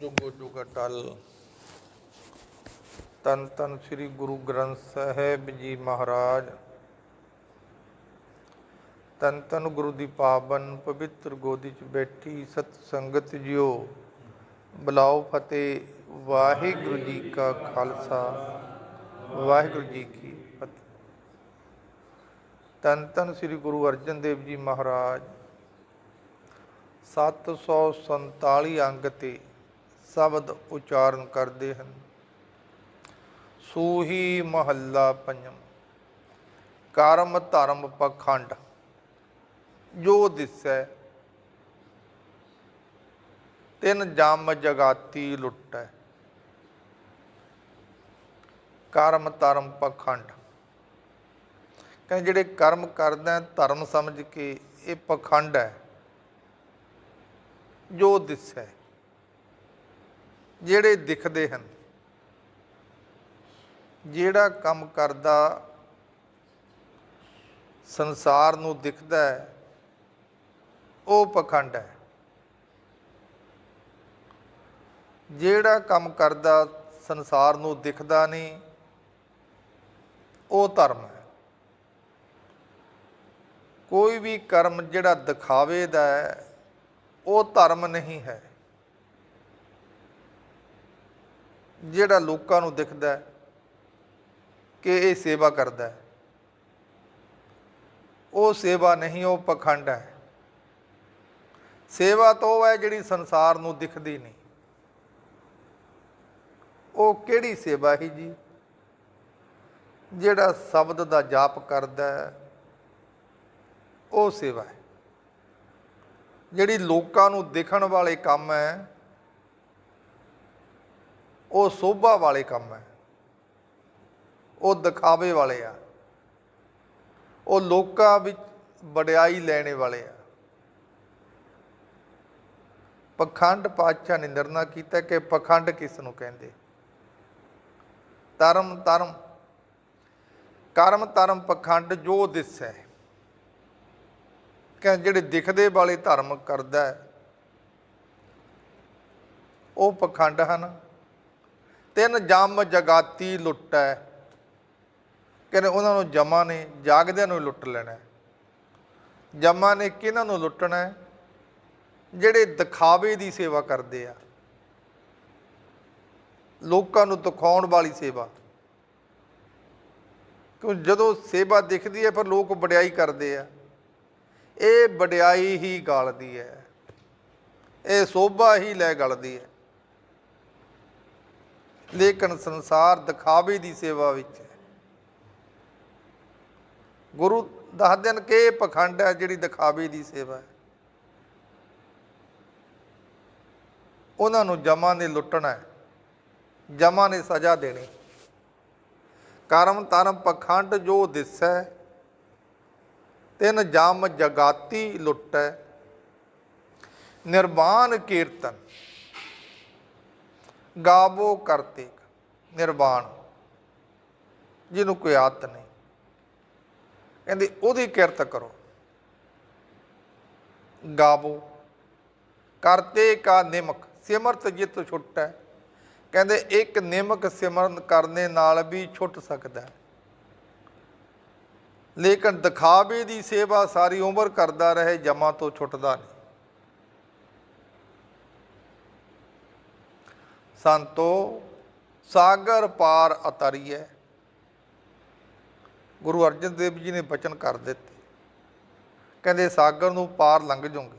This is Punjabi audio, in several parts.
ਜੁਗੋ ਜੁਗ ਅਟਲ। ਤਨ ਤਨ ਸ੍ਰੀ ਗੁਰੂ ਗ੍ਰੰਥ ਸਾਹਿਬ ਜੀ ਮਹਾਰਾਜ। ਤਨ ਤਨ ਗੁਰੂ ਦੀ ਪਾਵਨ ਪਵਿੱਤਰ ਗੋਦੀ 'ਚ ਬੈਠੀ ਸਤ ਸੰਗਤ ਜਿਓ। ਬੁਲਾਓ ਫਤਿਹ, ਵਾਹਿਗੁਰੂ ਜੀ ਕਾ ਖਾਲਸਾ। ਵਾਹਿਗੁਰੂ ਜੀ ਕੀ ਫਤਿਹ। ਤਨ ਤਨ ਸ੍ਰੀ ਗੁਰੂ ਅਰਜਨ ਦੇਵ ਜੀ ਮਹਾਰਾਜ। 747 ਅੰਗ ਤੇ ਸ਼ਬਦ ਉਚਾਰਨ ਕਰਦੇ ਹਨ। ਸੂਹੀ ਮਹੱਲਾ ਪੰਜਮ ਕਰਮ ਧਰਮ ਪਖੰਡ। ਜੋ ਦਿਸੈ ਤਿੰਨ ਜਮ ਜਗਾਤੀ ਲੁੱਟੈ। ਕਰਮ ਧਰਮ ਪਖੰਡ। ਕਹਿੰਦੇ ਜਿਹੜੇ ਕਰਮ ਕਰਦਾ ਧਰਮ ਸਮਝ ਕੇ ਇਹ ਪਖੰਡ ਹੈ। ਜੋ ਦਿਸੈ। ਜਿਹੜੇ ਦਿਖਦੇ ਹਨ, ਜਿਹੜਾ ਕੰਮ ਕਰਦਾ ਸੰਸਾਰ ਨੂੰ ਦਿਖਦਾ ਹੈ, ਉਹ ਪਖੰਡ ਹੈ। ਜਿਹੜਾ ਕੰਮ ਕਰਦਾ ਸੰਸਾਰ ਨੂੰ ਦਿਖਦਾ ਨਹੀਂ, ਉਹ ਧਰਮ ਹੈ। ਕੋਈ ਵੀ ਕਰਮ ਜਿਹੜਾ ਦਿਖਾਵੇ ਦਾ ਹੈ, ਉਹ ਧਰਮ ਨਹੀਂ ਹੈ। ਜਿਹੜਾ ਲੋਕਾਂ ਨੂੰ ਦਿਖਦਾ ਹੈ ਕਿ ਇਹ ਸੇਵਾ ਕਰਦਾ ਹੈ। ਉਹ ਸੇਵਾ ਨਹੀਂ, ਉਹ ਪਖੰਡ ਹੈ। ਸੇਵਾ ਤਾਂ ਉਹ ਹੈ ਜਿਹੜੀ ਸੰਸਾਰ ਨੂੰ ਦਿਖਦੀ ਨਹੀਂ। ਉਹ ਕਿਹੜੀ ਸੇਵਾ ਹੀ ਜੀ? ਜਿਹੜਾ ਸ਼ਬਦ ਦਾ ਜਾਪ ਕਰਦਾ ਹੈ, ਉਹ ਸੇਵਾ ਹੈ। ਜਿਹੜੀ ਲੋਕਾਂ ਨੂੰ ਦਿਖਣ ਵਾਲੇ ਕੰਮ ਹੈ ਉਹ ਸੋਭਾ ਵਾਲੇ ਕੰਮ ਹੈ। ਉਹ ਦਿਖਾਵੇ ਵਾਲੇ ਆ। ਉਹ ਲੋਕਾਂ ਵਿੱਚ ਵਡਿਆਈ ਲੈਣੇ ਵਾਲੇ ਆ। ਪਖੰਡ ਪਾਤਸ਼ਾਹ ਨੇ ਨਿਰਣਾ ਕੀਤਾ ਕਿ ਪਖੰਡ ਕਿਸ ਨੂੰ ਕਹਿੰਦੇ? ਧਰਮ ਧਰਮ। ਕਰਮ, ਧਰਮ, ਪਖੰਡ ਜੋ ਦਿਸੈ ਕਿ ਜਿਹੜੇ ਦਿਖਦੇ ਵਾਲੇ ਧਰਮ ਕਰਦਾ ਉਹ ਪਖੰਡ ਹਨ। ਤਿੰਨ ਜੰਮ ਜਗਾਤੀ ਲੁੱਟੈ। ਕਹਿੰਦੇ ਉਹਨਾਂ ਨੂੰ ਜਮਾਂ ਨੇ ਜਾਗਦਿਆਂ ਨੂੰ ਲੁੱਟ ਲੈਣਾ ਹੈ। ਨੇ ਕਿਹਨਾਂ ਨੂੰ ਲੁੱਟਣਾ ਹੈ? ਜਿਹੜੇ ਦਿਖਾਵੇ ਦੀ ਸੇਵਾ ਕਰਦੇ ਆ। ਲੋਕਾਂ ਨੂੰ ਦਿਖਾਉਣ ਵਾਲੀ ਸੇਵਾ। ਕਿਉਂ ਜਦੋਂ ਸੇਵਾ ਦਿਖਦੀ ਹੈ ਪਰ ਲੋਕ ਵਡਿਆਈ ਕਰਦੇ ਆ। ਇਹ ਵਡਿਆਈ ਹੀ ਗਾਲਦੀ ਹੈ। ਇਹ ਸੋਭਾ ਹੀ ਲੈ ਗਲਦੀ ਹੈ। ਲੇਕਿਨ ਸੰਸਾਰ ਦਿਖਾਵੇ ਦੀ ਸੇਵਾ ਵਿੱਚ ਹੈ। ਗੁਰੂ ਦੱਸ ਦਿਨ ਕਿ ਇਹ ਪਖੰਡ ਹੈ ਜਿਹੜੀ ਦਿਖਾਵੇ ਦੀ ਸੇਵਾ ਹੈ। ਉਹਨਾਂ ਨੂੰ ਜਮਾਂ ਨੇ ਲੁੱਟਣਾ ਹੈ, ਜਮਾਂ ਨੇ ਸਜ਼ਾ ਦੇਣੀ ਕਰਮ ਧਰਮ ਪਖੰਡ ਜੋ ਦਿਸੈ, ਤਿੰਨ ਜਮ ਜਗਾਤੀ ਲੁੱਟੈ। ਨਿਰਵਾਣ ਕੀਰਤਨ ਗਾਵੋ ਕਰਤੇ ਨਿਰਵਾਣ। ਜਿਹਨੂੰ ਕੋਈ ਆਦਤ ਨਹੀਂ। ਕਹਿੰਦੇ ਉਹਦੀ ਕਿਰਤ ਕਰੋ। ਗਾਵੋ ਕਰਤੇ ਕਾ ਨਿਮਕ, ਸਿਮਰਤ ਜਿਤ ਛੁੱਟੈ। ਕਹਿੰਦੇ ਇੱਕ ਨਿਮਕ ਸਿਮਰਨ ਕਰਨੇ ਨਾਲ ਵੀ ਛੁੱਟ ਸਕਦਾ ਹੈ। ਲੇਕਿਨ ਦਿਖਾਵੇ ਦੀ ਸੇਵਾ ਸਾਰੀ ਉਮਰ ਕਰਦਾ ਰਹੇ, ਜਮਾ ਤੋਂ ਛੁੱਟਦਾ ਨਹੀਂ। ਸੰਤੋ, ਸਾਗਰ ਪਾਰ ਅਤਰੀਐ। ਗੁਰੂ ਅਰਜਨ ਦੇਵ ਜੀ ਨੇ ਬਚਨ ਕਰ ਦਿੱਤੇ। ਕਹਿੰਦੇ, ਸਾਗਰ ਨੂੰ ਪਾਰ ਲੰਘ ਜਾਓਗੇ।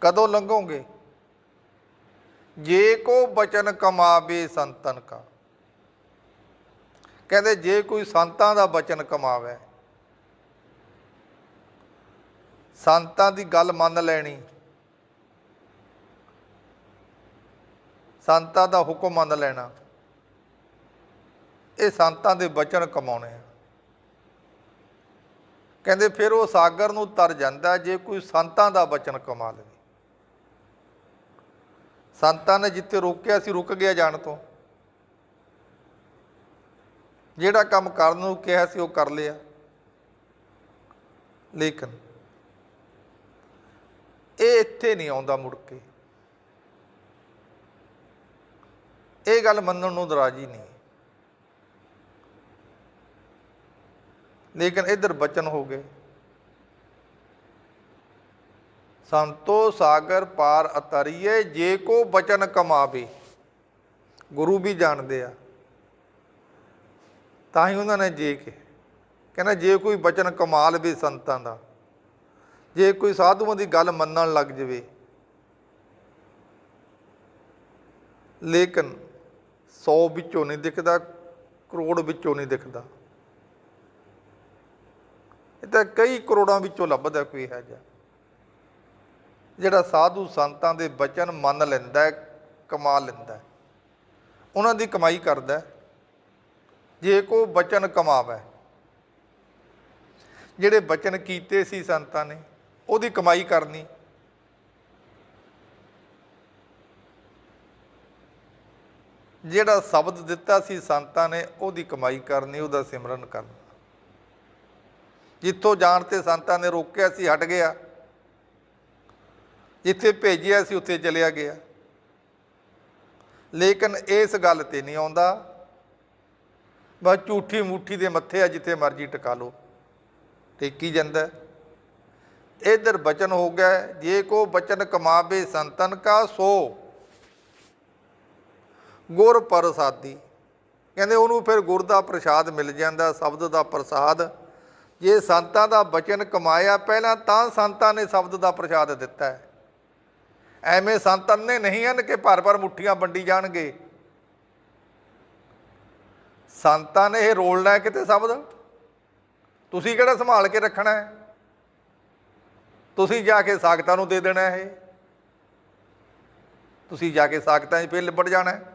ਕਦੋਂ ਲੰਘੋਗੇ? ਜੇ ਕੋ ਬਚਨ ਕਮਾਵੇ ਸੰਤਨ ਕਾ। ਕਹਿੰਦੇ, ਜੇ ਕੋਈ ਸੰਤਾਂ ਦਾ ਬਚਨ ਕਮਾਵੇ, ਸੰਤਾਂ ਦੀ ਗੱਲ ਮੰਨ ਲੈਣੀ। ਸੰਤਾਂ ਦਾ ਹੁਕਮ ਮੰਨ ਲੈਣਾ। ਇਹ ਸੰਤਾਂ ਦੇ ਬਚਨ ਕਮਾਉਣੇ ਆ। ਕਹਿੰਦੇ ਫਿਰ ਉਹ ਸਾਗਰ ਨੂੰ ਤਰ ਜਾਂਦਾ ਜੇ ਕੋਈ ਸੰਤਾਂ ਦਾ ਬਚਨ ਕਮਾ ਲਵੇ। ਸੰਤਾਂ ਨੇ ਜਿੱਥੇ ਰੋਕਿਆ ਸੀ, ਰੁਕ ਗਿਆ ਜਾਣ ਤੋਂ। ਜਿਹੜਾ ਕੰਮ ਕਰਨ ਨੂੰ ਕਿਹਾ ਸੀ, ਉਹ ਕਰ ਲਿਆ। ਲੇਕਿਨ ਇਹ ਇੱਥੇ ਨਹੀਂ ਆਉਂਦਾ ਮੁੜ ਕੇ। ਇਹ ਗੱਲ ਮੰਨਣ ਨੂੰ ਦਰਾਜੀ ਨਹੀਂ। ਲੇਕਿਨ ਇਧਰ ਬਚਨ ਹੋ ਗਏ। ਸੰਤੋ ਸਾਗਰ ਪਾਰ ਅਤਰੀਏ, ਜੇ ਕੋ ਬਚਨ ਕਮਾਵੇ। ਗੁਰੂ ਵੀ ਜਾਣਦੇ ਆ। ਤਾਂ ਹੀ ਉਹਨਾਂ ਨੇ ਜੇ ਕਿ ਕਹਿੰਦਾ ਜੇ ਕੋਈ ਬਚਨ ਕਮਾ ਲਵੇ ਸੰਤਾਂ ਦਾ, ਜੇ ਕੋਈ ਸਾਧੂਆਂ ਦੀ ਗੱਲ ਮੰਨਣ ਲੱਗ ਜਵੇ। ਲੇਕਿਨ 100 ਵਿੱਚੋਂ ਨਹੀਂ ਦਿਖਦਾ, ਕਰੋੜ ਵਿੱਚੋਂ ਨਹੀਂ ਦਿਖਦਾ। ਇਹ ਤਾਂ ਕਈ ਕਰੋੜਾਂ ਵਿੱਚੋਂ ਲੱਭਦਾ ਕੋਈ ਹੈ ਜਿਹਾ। ਜਿਹੜਾ ਸਾਧੂ ਸੰਤਾਂ ਦੇ ਬਚਨ ਮੰਨ ਲੈਂਦਾ ਕਮਾ ਲੈਂਦਾ ਉਹਨਾਂ ਦੀ ਕਮਾਈ ਕਰਦਾ ਜੇ ਕੋ ਬਚਨ ਕਮਾਵੇ, ਜਿਹੜੇ ਬਚਨ ਕੀਤੇ ਸੀ ਸੰਤਾਂ ਨੇ, ਉਹਦੀ ਕਮਾਈ ਕਰਨੀ ਜਿਹੜਾ ਸ਼ਬਦ ਦਿੱਤਾ ਸੀ ਸੰਤਾਂ ਨੇ, ਉਹਦੀ ਕਮਾਈ ਕਰਨੀ, ਉਹਦਾ ਸਿਮਰਨ ਕਰਨਾ। ਜਿੱਥੋਂ ਜਾਣ ਤੇ ਸੰਤਾਂ ਨੇ ਰੋਕਿਆ ਸੀ, ਹਟ ਗਿਆ। ਜਿੱਥੇ ਭੇਜਿਆ ਸੀ, ਉੱਥੇ ਚਲਿਆ ਗਿਆ। ਲੇਕਿਨ ਇਸ ਗੱਲ ਤੇ ਨਹੀਂ ਆਉਂਦਾ। ਬਸ ਝੂਠੀ ਮੂਠੀ ਦੇ ਮੱਥੇ ਆ, ਜਿੱਥੇ ਮਰਜ਼ੀ ਟਿਕਾ ਲਓ। ਟੇਕੀ ਜਾਂਦਾ। ਇਧਰ ਬਚਨ ਹੋ ਗਿਆ, ਜੇ ਕੋ ਬਚਨ ਕਮਾਵੇ ਸੰਤਨ ਕਾ ਸੋ। ਗੁਰ ਪ੍ਰਸਾਦੀ। ਕਹਿੰਦੇ ਉਹਨੂੰ ਫਿਰ ਗੁਰ ਦਾ ਪ੍ਰਸਾਦ ਮਿਲ ਜਾਂਦਾ, ਸ਼ਬਦ ਦਾ ਪ੍ਰਸਾਦ। ਜੇ ਸੰਤਾਂ ਦਾ ਬਚਨ ਕਮਾਇਆ ਪਹਿਲਾਂ, ਤਾਂ ਸੰਤਾਂ ਨੇ ਸ਼ਬਦ ਦਾ ਪ੍ਰਸਾਦ ਦਿੱਤਾ ਹੈ। ਐਵੇਂ ਸੰਤਾਂ ਨੇ ਨਹੀਂ ਹਨ ਕਿ ਭਰ ਭਰ ਮੁੱਠੀਆਂ ਵੰਡੀ ਜਾਣਗੇ। ਸੰਤਾਂ ਨੇ ਇਹ ਰੋਲਣਾ ਹੈ ਕਿਤੇ ਸ਼ਬਦ। ਤੁਸੀਂ ਕਿਹੜਾ ਸੰਭਾਲ ਕੇ ਰੱਖਣਾ ਹੈ? ਤੁਸੀਂ ਜਾ ਕੇ ਸਾਖਤਾਂ ਨੂੰ ਦੇ ਦੇਣਾ ਇਹ। ਤੁਸੀਂ ਜਾ ਕੇ ਸਾਖਤਾਂ 'ਚ ਫਿਰ ਲਿਬੜ ਜਾਣਾ ਹੈ।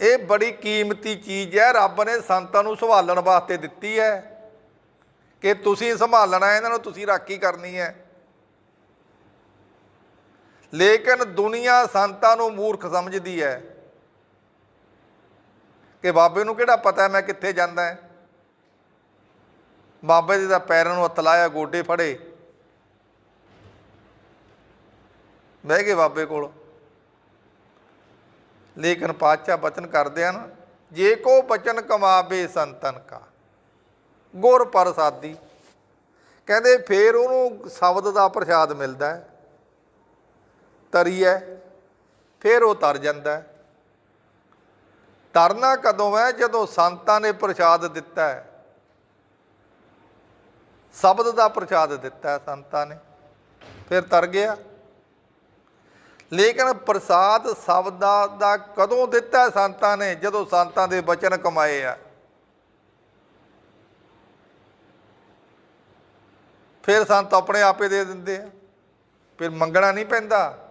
ਇਹ ਬੜੀ ਕੀਮਤੀ ਚੀਜ਼ ਹੈ, ਰੱਬ ਨੇ ਸੰਤਾਂ ਨੂੰ ਸੰਭਾਲਣ ਵਾਸਤੇ ਦਿੱਤੀ ਹੈ। ਕਿ ਤੁਸੀਂ ਸੰਭਾਲਣਾ ਇਹਨਾਂ ਨੂੰ ਤੁਸੀਂ ਰਾਖੀ ਕਰਨੀ ਹੈ। ਲੇਕਿਨ ਦੁਨੀਆ ਸੰਤਾਂ ਨੂੰ ਮੂਰਖ ਸਮਝਦੀ ਹੈ ਕਿ ਬਾਬੇ ਨੂੰ ਕਿਹੜਾ ਪਤਾ ਮੈਂ ਕਿੱਥੇ ਜਾਂਦਾ ਹੈ। ਬਾਬੇ ਦੇ ਤਾਂ ਪੈਰਾਂ ਨੂੰ ਹੱਥ ਲਾਇਆ, ਗੋਡੇ ਫੜੇ। ਬਹਿ ਗਏ ਬਾਬੇ ਕੋਲ। ਲੇਕਿਨ ਪਾਤਸ਼ਾਹ ਬਚਨ ਕਰਦੇ ਹਨ, ਜੇ ਕੋ ਬਚਨ ਕਮਾਵੇ ਸੰਤਨ ਕਾ। ਗੁਰ ਪ੍ਰਸਾਦੀ। ਕਹਿੰਦੇ ਫੇਰ ਉਹਨੂੰ ਸ਼ਬਦ ਦਾ ਪ੍ਰਸਾਦ ਮਿਲਦਾ ਹੈ। ਤਰੀਐ, ਫੇਰ ਉਹ ਤਰ ਜਾਂਦਾ ਹੈ। ਤਰਨਾ ਕਦੋਂ ਹੈ? ਜਦੋਂ ਸੰਤਾਂ ਨੇ ਪ੍ਰਸਾਦ ਦਿੱਤਾ ਹੈ। ਸ਼ਬਦ ਦਾ ਪ੍ਰਸਾਦ ਦਿੱਤਾ ਸੰਤਾਂ ਨੇ। ਫਿਰ ਤਰ ਗਿਆ। ਲੇਕਿਨ ਪ੍ਰਸਾਦ ਸ਼ਬਦਾਂ ਦਾ ਕਦੋਂ ਦਿੱਤਾ ਸੰਤਾਂ ਨੇ? ਜਦੋਂ ਸੰਤਾਂ ਦੇ ਬਚਨ ਕਮਾਏ ਆ। ਫਿਰ ਸੰਤ ਆਪਣੇ ਆਪੇ ਦੇ ਦਿੰਦੇ ਆ। ਫਿਰ ਮੰਗਣਾ ਨਹੀਂ ਪੈਂਦਾ।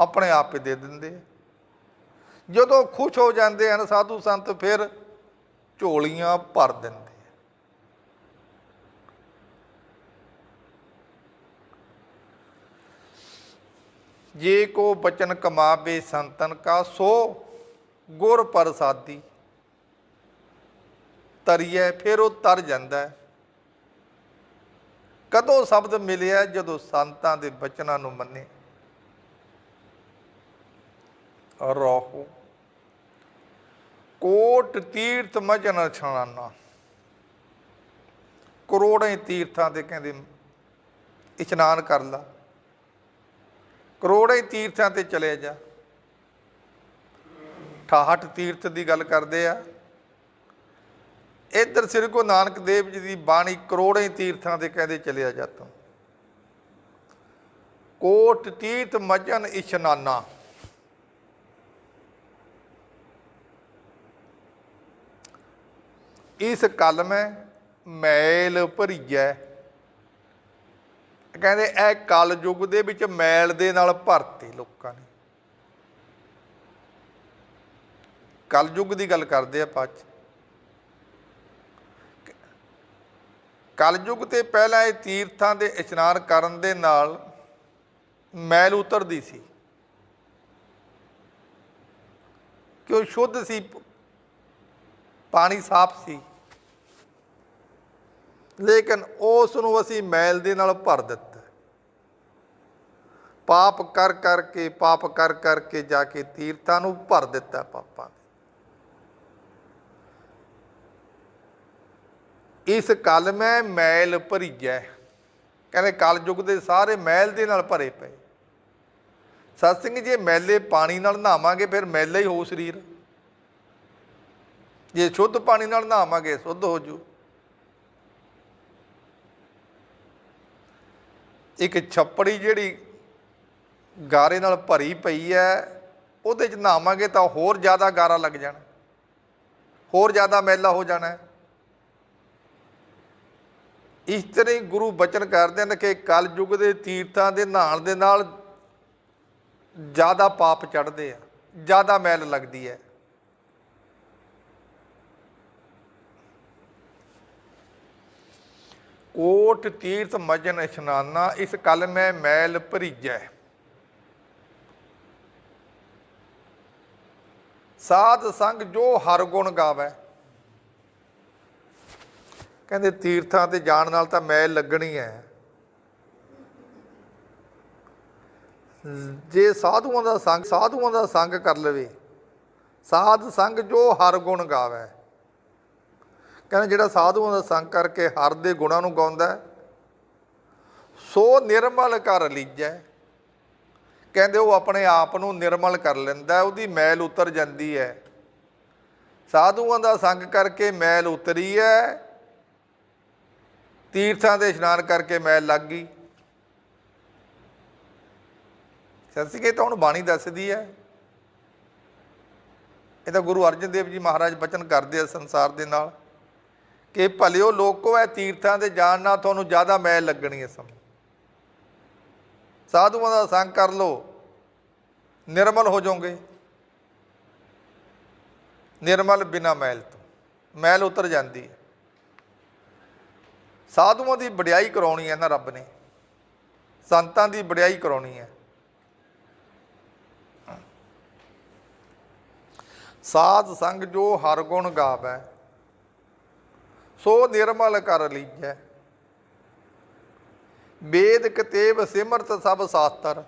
ਆਪਣੇ ਆਪੇ ਦੇ ਦਿੰਦੇ ਆ। ਜਦੋਂ ਖੁਸ਼ ਹੋ ਜਾਂਦੇ ਹਨ ਸਾਧੂ ਸੰਤ, ਫਿਰ ਝੋਲੀਆਂ ਭਰ ਦਿੰਦੇ ਆ ਜੇ ਕੋ ਬਚਨ ਕਮਾਵੇ ਸੰਤਨ ਕਾ ਸੋ ਗੁਰ ਪ੍ਰਸਾਦੀ। ਤਰੀਏ ਫਿਰ ਉਹ ਤਰ ਜਾਂਦਾ ਕਦੋਂ ਸ਼ਬਦ ਮਿਲਿਆ ਜਦੋਂ ਸੰਤਾਂ ਦੇ ਬਚਨਾਂ ਨੂੰ ਮੰਨੇ? ਰਹੋ। ਕੋਟ ਤੀਰਥ ਮਜਨ ਛਾਣਾ ਕਰੋੜੇ ਤੀਰਥਾਂ ਤੇ ਕਹਿੰਦੇ ਇਸ਼ਨਾਨ ਕਰ ਲਾ। ਕਰੋੜੇ ਤੀਰਥਾਂ ਤੇ ਚਲੇ ਜਾ। 68 ਤੀਰਥ ਦੀ ਗੱਲ ਕਰਦੇ ਆ। ਇੱਧਰ ਸ੍ਰੀ ਗੁਰੂ ਨਾਨਕ ਦੇਵ ਜੀ ਦੀ ਬਾਣੀ ਕਰੋੜੇ ਤੀਰਥਾਂ ਤੇ ਕਹਿੰਦੇ ਚਲਿਆ ਜਾ ਤੂੰ। ਕੋਟ ਤੀਰਥ ਮਜਨ ਇਸ਼ਨਾਨਾ। ਇਸ ਕਲਮੈ ਮੈਲ ਭਰੀਐ। ਕਹਿੰਦੇ ਇਹ ਕਲ ਯੁੱਗ ਦੇ ਵਿੱਚ ਮੈਲ ਦੇ ਨਾਲ ਭਰਤੀ ਲੋਕਾਂ ਨੇ। ਕਲ ਯੁੱਗ ਦੀ ਗੱਲ ਕਰਦੇ ਆ ਪੱਛ ਕਲ ਯੁੱਗ ਤੇ ਪਹਿਲਾਂ ਇਹ ਤੀਰਥਾਂ ਦੇ ਇਸ਼ਨਾਨ ਕਰਨ ਦੇ ਨਾਲ ਮੈਲ ਉਤਰਦੀ ਸੀ। ਕਿ ਉਹ ਸ਼ੁੱਧ ਸੀ, ਪਾਣੀ ਸਾਫ਼ ਸੀ। ਲੇਕਿਨ ਉਸ ਨੂੰ ਅਸੀਂ ਮੈਲ ਦੇ ਨਾਲ ਭਰ ਦਿੱਤਾ। ਪਾਪ ਕਰ ਕਰਕੇ, ਪਾਪ ਕਰ ਕਰਕੇ ਜਾ ਕੇ ਤੀਰਥਾਂ ਨੂੰ ਭਰ ਦਿੱਤਾ ਪਾਪਾਂ ਨੇ। ਇਸ ਕਲ ਮੈਂ ਮੈਲ ਭਰੀਜੈ ਕਹਿੰਦੇ ਕਲ ਯੁੱਗ ਦੇ ਸਾਰੇ ਮੈਲ ਦੇ ਨਾਲ ਭਰੇ ਪਏ। ਸਤ ਸਿੰਘ ਜੇ ਮੈਲੇ ਪਾਣੀ ਨਾਲ ਨਹਾਵਾਂਗੇ, ਫਿਰ ਮੈਲਾ ਹੀ ਹੋ ਸਰੀਰ। ਜੇ ਸ਼ੁੱਧ ਪਾਣੀ ਨਾਲ ਨਹਾਵਾਂਗੇ, ਸ਼ੁੱਧ ਹੋ ਜੂ। ਇੱਕ ਛੱਪੜੀ ਜਿਹੜੀ ਗਾਰੇ ਨਾਲ ਭਰੀ ਪਈ ਹੈ, ਉਹਦੇ 'ਚ ਨਹਾਵਾਂਗੇ ਤਾਂ ਹੋਰ ਜ਼ਿਆਦਾ ਗਾਰਾ ਲੱਗ ਜਾਣਾ। ਹੋਰ ਜ਼ਿਆਦਾ ਮੈਲਾ ਹੋ ਜਾਣਾ। ਇਸ ਤਰ੍ਹਾਂ ਹੀ ਗੁਰੂ ਬਚਨ ਕਰਦੇ ਹਨ ਕਿ ਕਲ ਯੁੱਗ ਦੇ ਤੀਰਥਾਂ ਦੇ ਨਹਾਣ ਦੇ ਨਾਲ ਜ਼ਿਆਦਾ ਪਾਪ ਚੜ੍ਹਦੇ ਆ, ਜ਼ਿਆਦਾ ਮੈਲ ਲੱਗਦੀ ਹੈ। ਕੋਟ ਤੀਰਥ ਮਜਨ ਇਸ਼ਨਾਨਾ, ਇਸ ਕਲ ਮੈਂ ਮੈਲ ਭਰੀਜੈ। ਸਾਧ ਸੰਗ ਜੋ ਹਰ ਗੁਣ ਗਾਵੇ। ਕਹਿੰਦੇ ਤੀਰਥਾਂ ਤੇ ਜਾਣ ਨਾਲ ਤਾਂ ਮੈਲ ਲੱਗਣੀ ਹੈ ਜੇ ਸਾਧੂਆਂ ਦਾ ਸੰਗ ਸਾਧੂਆਂ ਦਾ ਸੰਗ ਕਰ ਲਵੇ, ਸਾਧ ਸੰਗ ਜੋ ਹਰ ਗੁਣ ਗਾਵੇ। ਕਹਿੰਦੇ ਜਿਹੜਾ ਸਾਧੂਆਂ ਦਾ ਸੰਗ ਕਰਕੇ ਹਰ ਦੇ ਗੁਣਾਂ ਨੂੰ ਗਾਉਂਦਾ ਸੋ ਨਿਰਮਲ ਕਰ ਲੀਜੈ। ਕਹਿੰਦੇ ਉਹ ਆਪਣੇ ਆਪ ਨੂੰ ਨਿਰਮਲ ਕਰ ਲੈਂਦਾ ਉਹਦੀ ਮੈਲ ਉਤਰ ਜਾਂਦੀ ਹੈ। ਸਾਧੂਆਂ ਦਾ ਸੰਗ ਕਰਕੇ ਮੈਲ ਉਤਰੀ ਹੈ, ਤੀਰਥਾਂ ਦੇ ਇਸ਼ਨਾਨ ਕਰਕੇ ਮੈਲ ਲੱਗ ਗਈ। ਸਤਿ ਤਾਂ ਹੁਣ ਬਾਣੀ ਦੱਸਦੀ ਹੈ। ਇਹ ਤਾਂ ਗੁਰੂ ਅਰਜਨ ਦੇਵ ਜੀ ਮਹਾਰਾਜ ਬਚਨ ਕਰਦੇ ਆ ਸੰਸਾਰ ਦੇ ਨਾਲ। ਕਿ ਭਲਿਓ ਲੋਕੋ ਹੈ ਤੀਰਥਾਂ ਦੇ ਜਾਣ ਨਾਲ ਤੁਹਾਨੂੰ ਜ਼ਿਆਦਾ ਮੈਲ ਲੱਗਣੀ ਹੈ ਸਮ। ਸਾਧੂਆਂ ਦਾ ਸੰਗ ਕਰ ਲਓ, ਨਿਰਮਲ ਹੋ ਜਾਓਗੇ। ਨਿਰਮਲ ਬਿਨਾ ਮੈਲ ਤੋਂ, ਮੈਲ ਉਤਰ ਜਾਂਦੀ ਹੈ। ਸਾਧੂਆਂ ਦੀ ਵਡਿਆਈ ਕਰਾਉਣੀ ਹੈ ਨਾ ਰੱਬ ਨੇ। ਸੰਤਾਂ ਦੀ ਵਡਿਆਈ ਕਰਾਉਣੀ ਹੈ। ਸਾਧ ਸੰਗ ਜੋ ਹਰ ਗੁਣ ਗਾਵੈ ਸੋ ਨਿਰਮਲ ਕਰ ਲੀਜੈ। ਵੇਦ ਕਿਤੇਬ ਸਿਮਰਤ ਸਭ ਸਾਸਤਰ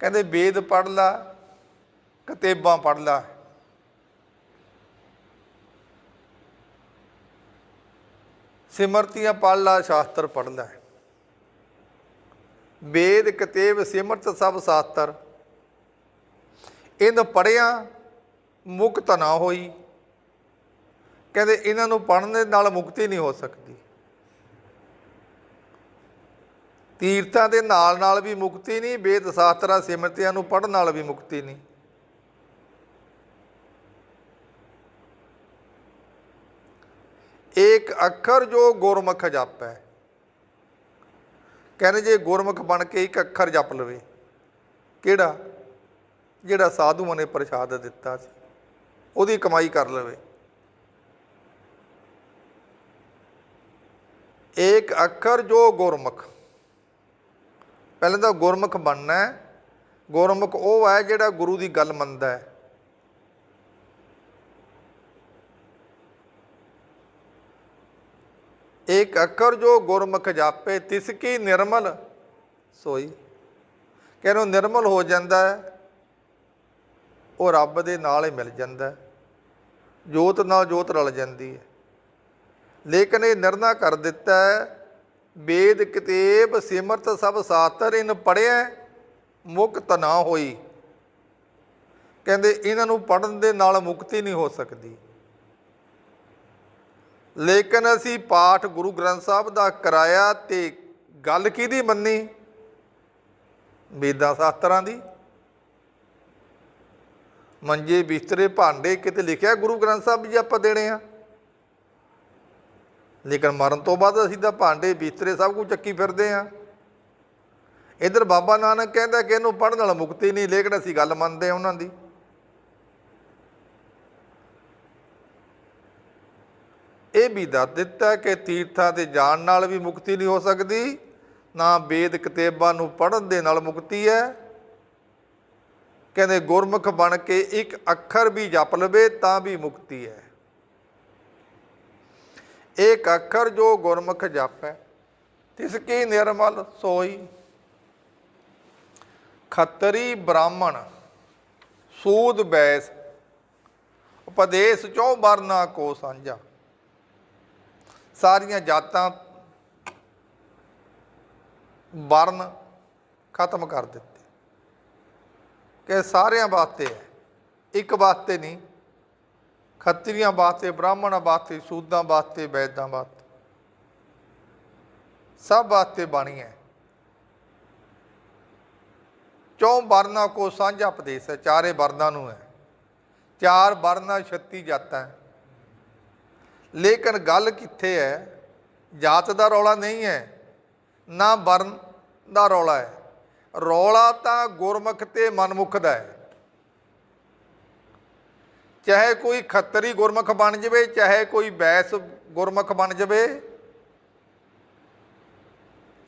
ਕਹਿੰਦੇ ਵੇਦ ਪੜ ਲਾ, ਕਤੇਬਾਂ ਪੜ ਲਾ। ਸਿਮਰਤੀਆਂ ਪੜ ਲਾ, ਸ਼ਾਸਤਰ ਪੜ ਲੈ। ਵੇਦ ਕਤੇਬ ਸਿਮਰਤ ਸਭ ਸਾਸਤਰ ਇਹਨੂੰ ਪੜਿਆ ਮੁਕਤ ਨਾ ਹੋਈ। ਕਹਿੰਦੇ ਇਹਨਾਂ ਨੂੰ ਪੜਨ ਦੇ ਨਾਲ ਮੁਕਤੀ ਨਹੀਂ ਹੋ ਸਕਦੀ। ਤੀਰਥਾਂ ਦੇ ਨਾਲ ਨਾਲ ਵੀ ਮੁਕਤੀ ਨਹੀਂ ਵੇਦ ਸ਼ਾਸਤਰਾਂ ਸਿਮਰਤਿਆਂ ਨੂੰ ਪੜਨ ਨਾਲ ਵੀ ਮੁਕਤੀ ਨਹੀਂ। ਏਕ ਅੱਖਰ ਜੋ ਗੁਰਮੁਖ ਜਾਪੈ। ਕਹਿੰਦੇ ਜੇ ਗੁਰਮੁਖ ਬਣ ਕੇ ਇੱਕ ਅੱਖਰ ਜਪ ਲਵੇ, ਕਿਹੜਾ? ਜਿਹੜਾ ਸਾਧੂਆਂ ਨੇ ਪ੍ਰਸ਼ਾਦ ਦਿੱਤਾ ਸੀ, ਉਹਦੀ ਕਮਾਈ ਕਰ ਲਵੇ। ਏਕ ਅੱਖਰ ਜੋ ਗੁਰਮੁਖ। ਪਹਿਲਾਂ ਤਾਂ ਗੁਰਮੁਖ ਬਣਨਾ ਹੈ। ਗੁਰਮੁਖ ਉਹ ਹੈ ਜਿਹੜਾ ਗੁਰੂ ਦੀ ਗੱਲ ਮੰਨਦਾ ਹੈ। ਏਕ ਅੱਖਰ ਜੋ ਗੁਰਮੁਖ ਜਾਪੇ, ਤਿਸ ਕੀ ਨਿਰਮਲ ਸੋਈ। ਕਹਿੰਦੇ ਨਿਰਮਲ ਹੋ ਜਾਂਦਾ ਹੈ। ਉਹ ਰੱਬ ਦੇ ਨਾਲ ਹੀ ਮਿਲ ਜਾਂਦਾ ਜੋਤ ਨਾਲ ਜੋਤ ਰਲ ਜਾਂਦੀ ਹੈ। ਲੇਕਿਨ ਇਹ ਨਿਰਣਾ ਕਰ ਦਿੱਤਾ ਹੈ, ਵੇਦ ਕਿਤੇਬ ਸਿਮਰਤ ਸਭ ਸਾਤਰ, ਇਨ ਪੜਿਆ ਮੁਕਤ ਨਾ ਹੋਈ। ਕਹਿੰਦੇ ਇਹਨਾਂ ਨੂੰ ਪੜਨ ਦੇ ਨਾਲ ਮੁਕਤੀ ਨਹੀਂ ਹੋ ਸਕਦੀ। ਲੇਕਿਨ ਅਸੀਂ ਪਾਠ ਗੁਰੂ ਗ੍ਰੰਥ ਸਾਹਿਬ ਦਾ ਕਰਾਇਆ ਤੇ ਗੱਲ ਕਿਹਦੀ ਮੰਨੀ? ਵੇਦਾਂ ਸ਼ਾਸਤਰਾਂ ਦੀ। ਮੰਜੇ ਬਿਸਤਰੇ ਭਾਂਡੇ ਕਿਤੇ ਲਿਖਿਆ ਗੁਰੂ ਗ੍ਰੰਥ ਸਾਹਿਬ ਜੀ ਆਪਾਂ ਦੇਣੇ ਆ? ਲੇਕਿਨ ਮਰਨ ਤੋਂ ਬਾਅਦ ਅਸੀਂ ਤਾਂ ਭਾਂਡੇ ਬਿਸਤਰੇ ਸਭ ਕੁਝ ਚੱਕੀ ਫਿਰਦੇ ਆ ਇਧਰ ਬਾਬਾ ਨਾਨਕ ਕਹਿੰਦਾ ਕਿ ਇਹਨੂੰ ਪੜ੍ਹਨ ਨਾਲ ਮੁਕਤੀ ਨਹੀਂ, ਲੇਕਿਨ ਅਸੀਂ ਗੱਲ ਮੰਨਦੇ ਆ ਉਹਨਾਂ ਦੀ। ਇਹ ਵੀ ਦੱਸ ਦਿੱਤਾ ਕਿ ਤੀਰਥਾਂ ਤੇ ਜਾਣ ਨਾਲ ਵੀ ਮੁਕਤੀ ਨਹੀਂ ਹੋ ਸਕਦੀ, ਨਾ ਵੇਦ ਕਿਤਾਬਾਂ ਨੂੰ ਪੜ੍ਹਨ ਦੇ ਨਾਲ ਮੁਕਤੀ ਹੈ। ਕਹਿੰਦੇ ਗੁਰਮੁਖ ਬਣ ਕੇ ਇੱਕ ਅੱਖਰ ਵੀ ਜਪ ਲਵੇ ਤਾਂ ਵੀ ਮੁਕਤੀ ਹੈ। ਇੱਕ ਅੱਖਰ ਜੋ ਗੁਰਮੁਖ ਜਪੈ, ਤਿਸ ਕੀ ਨਿਰਮਲ ਸੋਈ। ਖੱਤਰੀ ਬ੍ਰਾਹਮਣ, ਸੂਦ ਬੈਸ, ਉਪਦੇਸ਼ ਚੋਂ ਵਰਨਾ ਕੋ ਸਾਂਝਾ। ਸਾਰੀਆਂ ਜਾਤਾਂ ਵਰਨ ਖਤਮ ਕਰ ਦਿੱਤੇ। ਕਿ ਸਾਰਿਆਂ ਵਾਸਤੇ ਹੈ, ਇੱਕ ਵਾਸਤੇ ਨਹੀਂ ਖੱਤਰੀਆਂ ਵਾਸਤੇ, ਬ੍ਰਾਹਮਣਾਂ ਵਾਸਤੇ, ਸੂਦਾਂ ਵਾਸਤੇ, ਵੈਦਾਂ ਵਾਸਤੇ। ਸਭ ਵਾਸਤੇ ਬਾਣੀ ਹੈ। ਚੌਂ ਵਰਨਾ ਕੋ ਸਾਂਝਾ ਉਪਦੇਸ਼ ਹੈ, ਚਾਰੇ ਵਰਨਾਂ ਨੂੰ ਹੈ। ਚਾਰ ਵਰਨਾ 36 ਜਾਤਾਂ ਹੈ। ਲੇਕਿਨ ਗੱਲ ਕਿੱਥੇ ਹੈ? ਜਾਤ ਦਾ ਰੌਲਾ ਨਹੀਂ ਹੈ, ਨਾ ਵਰਨ ਦਾ ਰੌਲਾ ਹੈ। ਰੌਲਾ ਤਾਂ ਗੁਰਮੁਖ ਤੇ ਮਨਮੁਖ ਦਾ ਹੈ। ਚਾਹੇ ਕੋਈ ਖੱਤਰੀ ਗੁਰਮੁਖ ਬਣ ਜਾਵੇ ਚਾਹੇ ਕੋਈ ਬੈਸ ਗੁਰਮੁਖ ਬਣ ਜਾਵੇ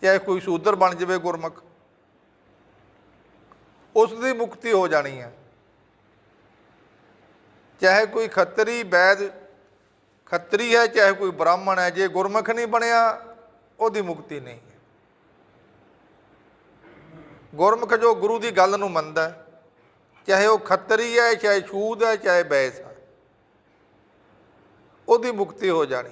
ਚਾਹੇ ਕੋਈ ਸ਼ੂਦਰ ਬਣ ਜਾਵੇ ਗੁਰਮੁਖ ਉਸ ਦੀ ਮੁਕਤੀ ਹੋ ਜਾਣੀ ਹੈ। ਚਾਹੇ ਕੋਈ ਖੱਤਰੀ ਵੈਦ ਖੱਤਰੀ ਹੈ ਚਾਹੇ ਕੋਈ ਬ੍ਰਾਹਮਣ ਹੈ ਜੇ ਗੁਰਮੁਖ ਨਹੀਂ ਬਣਿਆ ਉਹਦੀ ਮੁਕਤੀ ਨਹੀਂ ਹੈ। ਗੁਰਮੁਖ ਜੋ ਗੁਰੂ ਦੀ ਗੱਲ ਨੂੰ ਮੰਨਦਾ ਹੈ, ਚਾਹੇ ਉਹ ਖੱਤਰੀ ਹੈ, ਚਾਹੇ ਛੂਦ ਹੈ, ਚਾਹੇ ਬੈਸ ਹੈ। ਉਹਦੀ ਮੁਕਤੀ ਹੋ ਜਾਣੀ।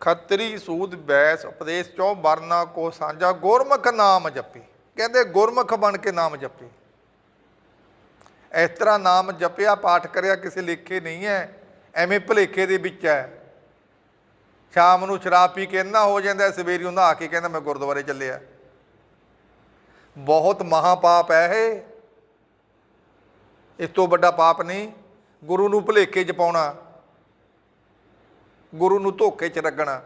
ਖੱਤਰੀ ਸੂਦ ਬੈਸ, ਉਪਦੇਸ਼ ਚੋਂ ਵਰਨਾ ਕੋ ਸਾਂਝਾ, ਗੁਰਮੁਖ ਨਾਮ ਜਪੀ। ਕਹਿੰਦੇ ਗੁਰਮੁਖ ਬਣ ਕੇ ਨਾਮ ਜਪੀ। ਇਸ ਤਰ੍ਹਾਂ ਨਾਮ ਜਪਿਆ, ਪਾਠ ਕਰਿਆ, ਕਿਸੇ ਲੇਖੇ ਨਹੀਂ ਹੈ। ਐਵੇਂ ਭਲੇਖੇ ਦੇ ਵਿੱਚ ਹੈ। ਸ਼ਾਮ ਨੂੰ ਸ਼ਰਾਬ ਪੀ ਕੇ ਇੰਨਾ ਹੋ ਜਾਂਦਾ, ਸਵੇਰੀ ਉਹ ਨਹਾ ਕੇ ਕਹਿੰਦਾ, ਮੈਂ ਗੁਰਦੁਆਰੇ ਚੱਲਿਆ। ਬਹੁਤ ਮਹਾ ਪਾਪ ਹੈ ਇਹ। ਇਸ ਤੋਂ ਵੱਡਾ ਪਾਪ ਨਹੀਂ, ਗੁਰੂ ਨੂੰ ਭੁਲੇਖੇ ਚ ਪਾਉਣਾ, ਗੁਰੂ ਨੂੰ ਧੋਖੇ ਚ ਰੱਖਣਾ।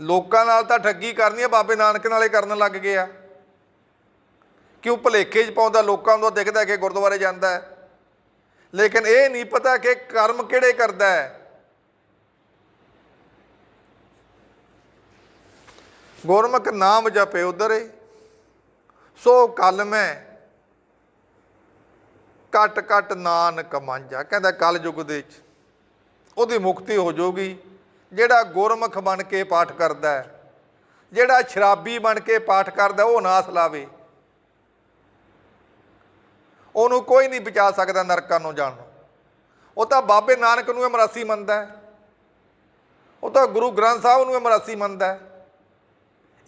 ਲੋਕਾਂ ਨਾਲ ਤਾਂ ਠੱਗੀ ਕਰਨੀ ਹੈ ਬਾਬੇ ਨਾਨਕ ਨਾਲੇ ਕਰਨ ਲੱਗ ਗਏ ਆ। ਕਿਉਂ ਭੁਲੇਖੇ ਚ ਪਾਉਂਦਾ, ਲੋਕਾਂ ਨੂੰ ਤਾਂ ਦਿਖਦਾ ਕਿ ਗੁਰਦੁਆਰੇ ਜਾਂਦਾ ਹੈ। ਲੇਕਿਨ ਇਹ ਨਹੀਂ ਪਤਾ ਕਿ ਕਰਮ ਕਿਹੜੇ ਕਰਦਾ ਹੈ। ਗੁਰਮੁਖ ਨਾਮ ਜਪੇ ਉਧਰੇ ਸੋ ਕਲ ਮੈਂ ਕਟ ਕਟ ਨਾਨਕ ਮਾਂਜਾ ਕਹਿੰਦਾ ਕਲ ਯੁਗ ਦੇ ਵਿੱਚ ਉਹਦੀ ਮੁਕਤੀ ਹੋ ਜਾਊਗੀ। ਜਿਹੜਾ ਗੁਰਮੁਖ ਬਣ ਕੇ ਪਾਠ ਕਰਦਾ ਹੈ, ਜਿਹੜਾ ਸ਼ਰਾਬੀ ਬਣ ਕੇ ਪਾਠ ਕਰਦਾ ਉਹ ਨਾਸ ਲਾਵੇ। ਉਹਨੂੰ ਕੋਈ ਨਹੀਂ ਬਚਾ ਸਕਦਾ ਨਰਕਾਂ ਨੂੰ ਜਾਣ। ਨੂੰ ਉਹ ਤਾਂ ਬਾਬੇ ਨਾਨਕ ਨੂੰ ਅਮਰਾਸੀ ਮੰਨਦਾ ਉਹ ਤਾਂ ਗੁਰੂ ਗ੍ਰੰਥ ਸਾਹਿਬ ਨੂੰ ਅਮਰਾਸੀ ਮੰਨਦਾ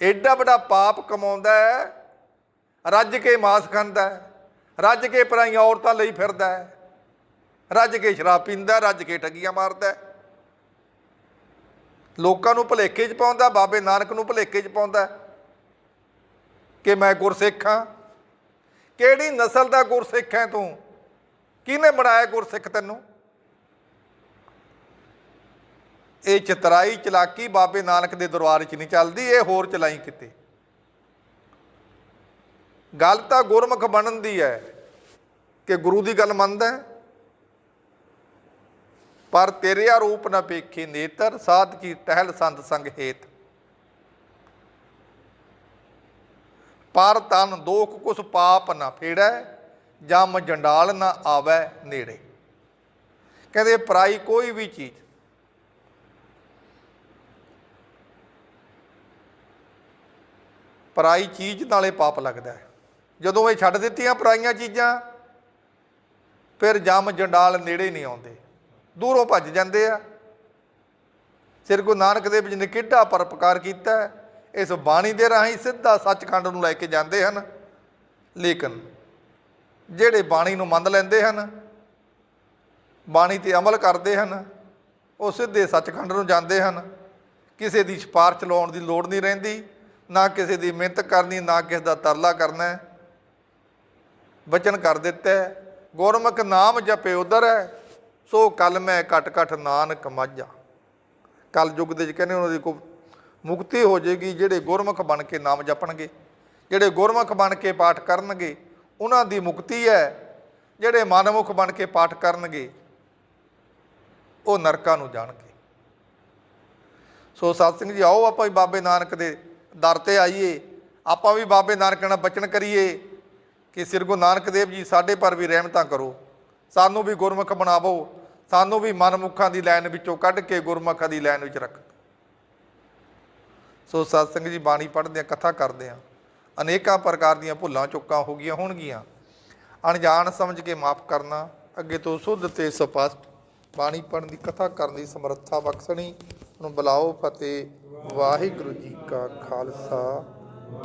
ਐਡਾ ਵੱਡਾ ਪਾਪ ਕਮਾਉਂਦਾ ਹੈ ਰੱਜ ਕੇ ਮਾਸ ਖਾਂਦਾ ਰੱਜ ਕੇ ਪਰਾਈਆਂ ਔਰਤਾਂ ਲਈ ਫਿਰਦਾ ਰੱਜ ਕੇ ਸ਼ਰਾਬ ਪੀਂਦਾ ਰੱਜ ਕੇ ਠੱਗੀਆਂ ਮਾਰਦਾ ਲੋਕਾਂ ਨੂੰ ਭੁਲੇਖੇ 'ਚ ਪਾਉਂਦਾ, ਬਾਬੇ ਨਾਨਕ ਨੂੰ ਭੁਲੇਖੇ 'ਚ ਪਾਉਂਦਾ ਕਿ ਮੈਂ ਗੁਰਸਿੱਖ ਹਾਂ। ਕਿਹੜੀ ਨਸਲ ਦਾ ਗੁਰਸਿੱਖ ਹੈ ਤੂੰ? ਕਿਹਨੇ ਬਣਾਇਆ ਗੁਰਸਿੱਖ ਤੈਨੂੰ? ਇਹ ਚਤਰਾਈ ਚਲਾਕੀ ਬਾਬੇ ਨਾਨਕ ਦੇ ਦਰਬਾਰ 'ਚ ਨਹੀਂ ਚੱਲਦੀ, ਇਹ ਹੋਰ ਚਲਾਈ ਕਿਤੇ। ਗੱਲ ਤਾਂ ਗੁਰਮੁਖ ਬਣਨ ਦੀ ਹੈ ਕਿ ਗੁਰੂ ਦੀ ਗੱਲ ਮੰਨਦਾ ਹੈ। ਪਰ ਤੇਰਿਆ ਰੂਪ ਨਾ ਪੇਖੇ ਨੇਤਰ, ਸਾਧ ਕੀ ਟਹਿਲ ਸੰਤ ਸੰਗ ਹੇਤ। ਪਰ ਤਨ ਦੋਖ ਕੁਸ ਪਾਪ ਨਾ ਫੇੜੈ, ਜਮ ਜੰਡਾਲ ਨਾ ਆਵੈ ਨੇੜੇ। ਕਹਿੰਦੇ ਪਰਾਈ ਕੋਈ ਵੀ ਚੀਜ਼ ਪਰਾਈ ਚੀਜ਼ ਨਾਲੇ ਪਾਪ ਲੱਗਦਾ ਹੈ। ਜਦੋਂ ਇਹ ਛੱਡ ਦਿੱਤੀਆਂ ਪਰਾਈਆਂ ਚੀਜ਼ਾਂ, ਫਿਰ ਜਮ ਜੰਡਾਲ ਨੇੜੇ ਨਹੀਂ ਆਉਂਦੇ। ਦੂਰੋਂ ਭੱਜ ਜਾਂਦੇ ਆ। ਸ੍ਰੀ ਗੁਰੂ ਨਾਨਕ ਦੇਵ ਜੀ ਨੇ ਕਿੱਡਾ ਪਰਪਕਾਰ ਕੀਤਾ ਇਸ ਬਾਣੀ ਦੇ ਰਾਹੀਂ ਸਿੱਧਾ ਸੱਚਖੰਡ ਨੂੰ ਲੈ ਕੇ ਜਾਂਦੇ ਹਨ। ਲੇਕਿਨ ਜਿਹੜੇ ਬਾਣੀ ਨੂੰ ਮੰਨ ਲੈਂਦੇ ਹਨ, ਬਾਣੀ ਤੇ ਅਮਲ ਕਰਦੇ ਹਨ, ਉਹ ਸਿੱਧੇ ਸੱਚਖੰਡ ਨੂੰ ਜਾਂਦੇ ਹਨ। ਕਿਸੇ ਦੀ ਸਿਫਾਰਸ਼ ਲਾਉਣ ਦੀ ਲੋੜ ਨਹੀਂ ਰਹਿੰਦੀ, ਨਾ ਕਿਸੇ ਦੀ ਮਿਹਨਤ ਕਰਨੀ, ਨਾ ਕਿਸੇ ਦਾ ਤਰਲਾ ਕਰਨਾ ਵਚਨ ਕਰ ਦਿੱਤਾ ਗੁਰਮੁਖ ਨਾਮ ਜਪੇ ਉਧਰ ਹੈ, ਸੋ ਕਲ ਮੈਂ ਘਟ ਘਟ ਨਾਨਕ ਮਾਝਾ। ਕਲ ਯੁੱਗ ਦੇ ਵਿੱਚ ਕਹਿੰਦੇ ਉਹਨਾਂ ਦੀ ਕੋ ਮੁਕਤੀ ਹੋ ਜਾਏਗੀ, ਜਿਹੜੇ ਗੁਰਮੁਖ ਬਣ ਕੇ ਨਾਮ ਜਪਣਗੇ, ਜਿਹੜੇ ਗੁਰਮੁਖ ਬਣ ਕੇ ਪਾਠ ਕਰਨਗੇ, ਉਹਨਾਂ ਦੀ ਮੁਕਤੀ ਹੈ। ਜਿਹੜੇ ਮਨਮੁਖ ਬਣ ਕੇ ਪਾਠ ਕਰਨਗੇ, ਉਹ ਨਰਕਾਂ ਨੂੰ ਜਾਣਗੇ। ਸੋ ਸਤ ਸਿੰਘ ਜੀ, ਆਓ ਆਪਾਂ ਵੀ ਬਾਬੇ ਨਾਨਕ ਦੇ ਦਰ ਤੇ ਆਈਏ। ਆਪਾਂ ਵੀ ਬਾਬੇ ਨਾਨਕ ਨਾਲ ਬਚਨ ਕਰੀਏ। ਕਿ ਸ੍ਰੀ ਗੁਰੂ ਨਾਨਕ ਦੇਵ ਜੀ ਸਾਡੇ ਪਰ ਵੀ ਰਹਿਮਤਾਂ ਕਰੋ। ਸਾਨੂੰ ਵੀ ਗੁਰਮੁਖ ਬਣਾਵੋ। ਸਾਨੂੰ ਵੀ ਮਨਮੁਖਾਂ ਦੀ ਲਾਈਨ ਵਿੱਚੋਂ ਕੱਢ ਕੇ ਗੁਰਮੁਖਾਂ ਦੀ ਲਾਈਨ ਵਿੱਚ ਰੱਖ। ਸੋ ਸਤਸੰਗ ਜੀ ਬਾਣੀ ਪੜ੍ਹਦੇ ਆ ਕਥਾ ਕਰਦੇ ਆ ਅਨੇਕਾਂ ਪ੍ਰਕਾਰ ਦੀਆਂ ਭੁੱਲਾਂ ਚੁੱਕਾਂ ਹੋ ਗਈਆਂ ਹੋਣਗੀਆਂ। ਅਣਜਾਣ ਸਮਝ ਕੇ ਮਾਫ ਕਰਨਾ, ਅੱਗੇ ਤੋਂ ਸੁੱਧ ਤੇ ਸਪਸ਼ਟ ਬਾਣੀ ਪੜ੍ਹਨ ਦੀ, ਕਥਾ ਕਰਨ ਦੀ ਸਮਰੱਥਾ ਬਖਸ਼ਣੀ ਨੂੰ ਬੁਲਾਓ ਫਤਿਹ ਵਾਹਿਗੁਰੂ ਜੀ ਕਾ ਖਾਲਸਾ।